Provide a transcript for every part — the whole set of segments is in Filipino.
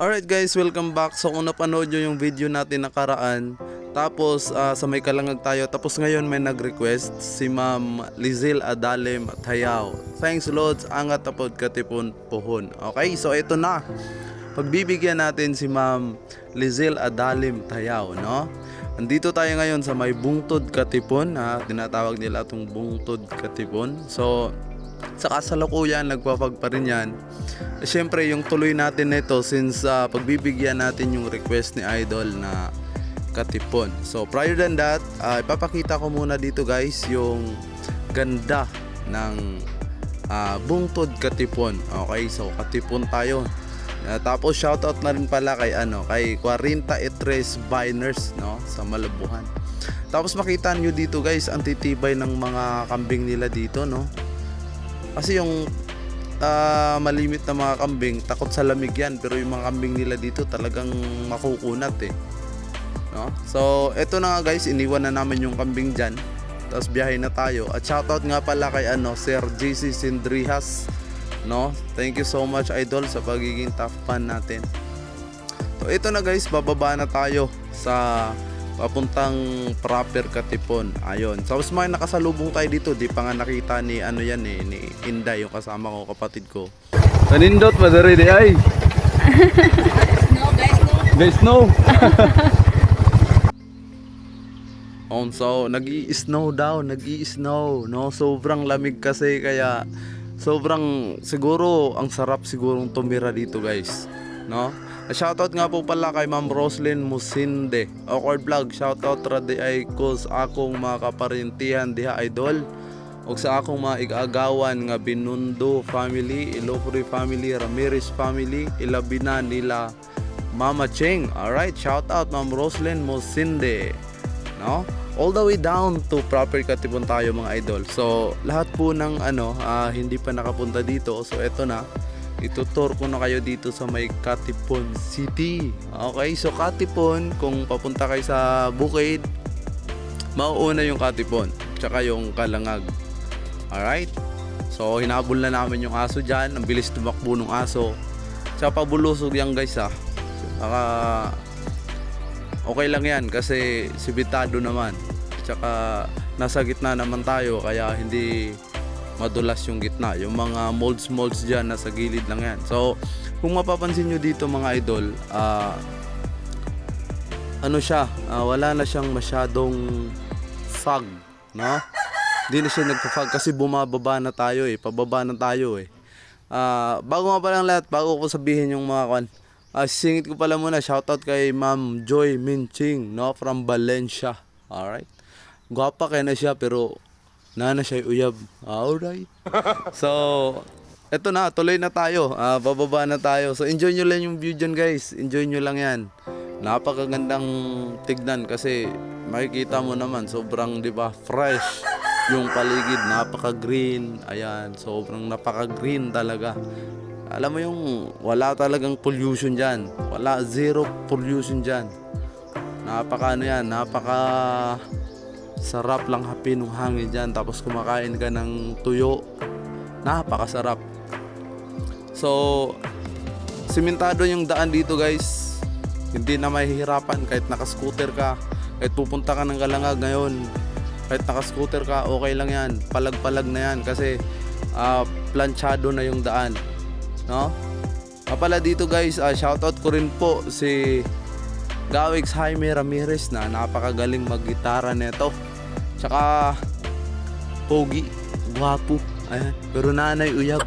Alright guys, welcome back. So kung napanood nyo yung video natin nakaraan, tapos ah, sa may kalangag tayo, tapos ngayon may nag-request si Ma'am Lizelle Adalem Tayaw. Thanks Lord, angat tapod katipon pohon. Okay, so ito na. Pagbibigyan natin si Ma'am Lizelle Adalem Tayaw, no? Andito tayo ngayon sa may Bungtod Katipon, ha? tinatawag nila itong Bungtod Katipon. So, sa kasalukuyan, nagpapag pa rin yan. Eh, Siyempre, yung tuloy natin nito since ah, pagbibigyan natin yung request ni Idol na katipon. So, prior than that, ah, ipapakita ko muna dito guys yung ganda ng ah, bungtod katipon. Okay, so katipon tayo. Ah, tapos shoutout na rin pala kay ano, kay 43 Biners no sa Malabuhan. Tapos makita nyo dito guys, ang titibay ng mga kambing nila dito no. Kasi yung ah, malimit na mga kambing, takot sa lamig yan. Pero yung mga kambing nila dito talagang makukunat eh. No? So, eto na nga guys, iniwan na namin yung kambing dyan. Tapos biyahe na tayo. At shoutout nga pala kay ano, Sir JC Sindrihas. No? Thank you so much idol sa pagiging tough fan natin. So, ito na guys, bababa na tayo sa papuntang proper Katipon. Ayun. Tapos may nakasalubong tayo dito. Di pa nga nakita ni ano yan eh, ni Inday, yung kasama ko, kapatid ko. Kanindot, madari di ay. No, guys, no. Guys, no. On so nag-i-snow daw, nag-i-snow, no? Sobrang lamig kasi kaya sobrang siguro ang sarap sigurong tumira dito, guys, no? Shoutout nga po pala kay Ma'am Roslyn Musinde. Awkward vlog, shoutout ra di ay kus akong mga kaparintihan diha idol. Og sa akong mga igagawan nga Binundo family, Ilofre family, Ramirez family, ilabina nila Mama Cheng. Alright, shout out Ma'am Roslyn Mosinde. No? All the way down to proper Katipon tayo mga idol. So, lahat po ng ano, ah, hindi pa nakapunta dito. So, eto na. Itutur ko na kayo dito sa may Katipon City. Okay, so Katipon, kung papunta kayo sa Bukid, mauuna yung Katipon, tsaka yung Kalangag. Alright? So, hinabol na namin yung aso dyan. Ang bilis tumakbo ng aso. Tsaka pabulusog yan guys ah. Saka, okay lang yan kasi sibitado naman. Tsaka, nasa gitna naman tayo kaya hindi madulas yung gitna. Yung mga molds-molds dyan, nasa gilid lang yan. So, kung mapapansin nyo dito mga idol, ah, ano siya, ah, wala na siyang masyadong fog, no? Hindi na siya nagpa-fog kasi bumababa na tayo eh, pababa na tayo eh. Ah, bago nga pala lahat, bago ko sabihin yung mga kwan, ah, singit ko pala muna, shoutout kay Ma'am Joy Minching, no, from Valencia. Alright. Gwapa kaya na siya pero nana siya uyab. Alright. So, eto na, tuloy na tayo. Ah, bababa na tayo. So, enjoy nyo lang yung view dyan, guys. Enjoy nyo lang yan. Napakagandang tignan kasi makikita mo naman, sobrang, di ba, fresh yung paligid. Napaka-green. Ayan, sobrang napaka-green talaga. Alam mo yung wala talagang pollution dyan. Wala, zero pollution dyan. Napaka ano yan, napaka sarap lang hapin ng hangin dyan. Tapos kumakain ka ng tuyo. Napakasarap. So, simentado yung daan dito guys. Hindi na mahihirapan kahit naka-scooter ka. Kahit pupunta ka ng Kalangag ngayon. Kahit naka-scooter ka, okay lang yan. Palag-palag na yan kasi ah, planchado na yung daan. No? Ah, pala dito guys, ah, shoutout ko rin po si Gawix Jaime Ramirez na napakagaling maggitara nito. Tsaka pogi, guwapo. Ayan, pero nanay uyab.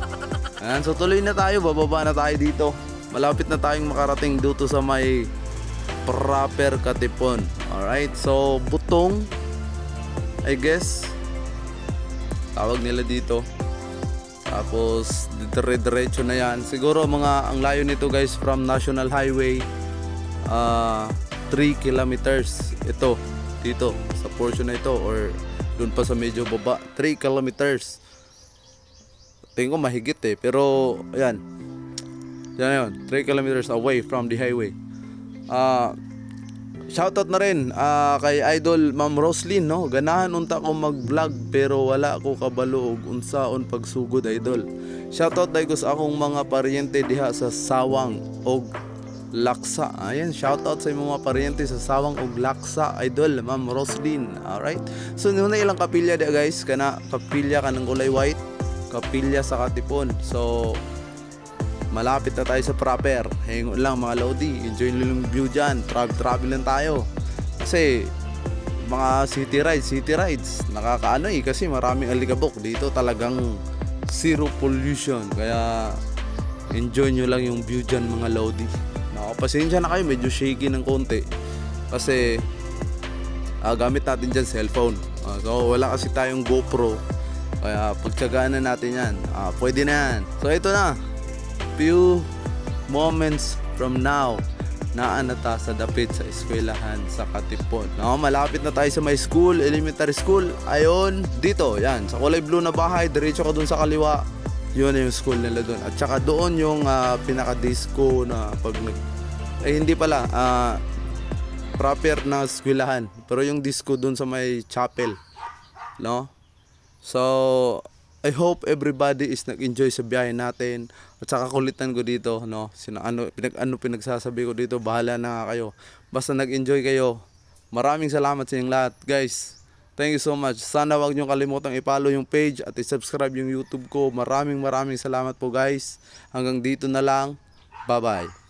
Ayan, so tuloy na tayo, bababa na tayo dito. Malapit na tayong makarating dito sa may proper Katipon. Alright, so butong, I guess, tawag nila dito. Tapos dire-diretso na yan. Siguro mga ang layo nito guys from National Highway ah 3 kilometers ito dito sa portion na ito or dun pa sa medyo baba 3 kilometers tingin ko mahigit eh pero ayan yan yun 3 kilometers away from the highway ah shoutout na rin ah, kay Idol Ma'am Roslyn, no? Ganahan unta ko mag-vlog pero wala ko kabalo og unsaon pagsugod idol. Shoutout dai sa akong mga paryente diha sa Sawang og Laksa. Ayan, shoutout sa imong mga paryente sa Sawang og Laksa, idol Ma'am Roslyn. Alright. So nuna ilang kapilya dia guys, kana kapilya kanang kulay white, kapilya sa katipon. So malapit na tayo sa proper. Hingo lang mga Lodi. Enjoy yung view dyan. Travel, travel lang tayo. Kasi mga city rides, city rides. Nakakaano eh kasi maraming aligabok. Dito talagang zero pollution. Kaya enjoy nyo lang yung view dyan mga Lodi. Nakapasensya na kayo. Medyo shaky ng konti. Kasi ah, gamit natin dyan cellphone. Ah, so wala kasi tayong GoPro. Kaya pagtsagaan na natin yan. Ah, pwede na yan. So ito na few moments from now naan na ta sa dapit sa eskwelahan sa Katipon. No, malapit na tayo sa my school, elementary school. Ayon, dito, yan, sa kulay blue na bahay, diretso ka dun sa kaliwa. Yun yung school nila doon. At saka doon yung ah, pinaka-disco na pag nag... Eh, hindi pala. ah, proper na eskwelahan. Pero yung disco doon sa may chapel. No? So, I hope everybody is nag-enjoy sa biyahe natin. At saka kulitan ko dito, no? Sina, ano, pinag, ano pinagsasabi ko dito, bahala na nga kayo. Basta nag-enjoy kayo. Maraming salamat sa inyong lahat, guys. Thank you so much. Sana wag niyo kalimutang i-follow yung page at i-subscribe yung YouTube ko. Maraming maraming salamat po, guys. Hanggang dito na lang. Bye-bye.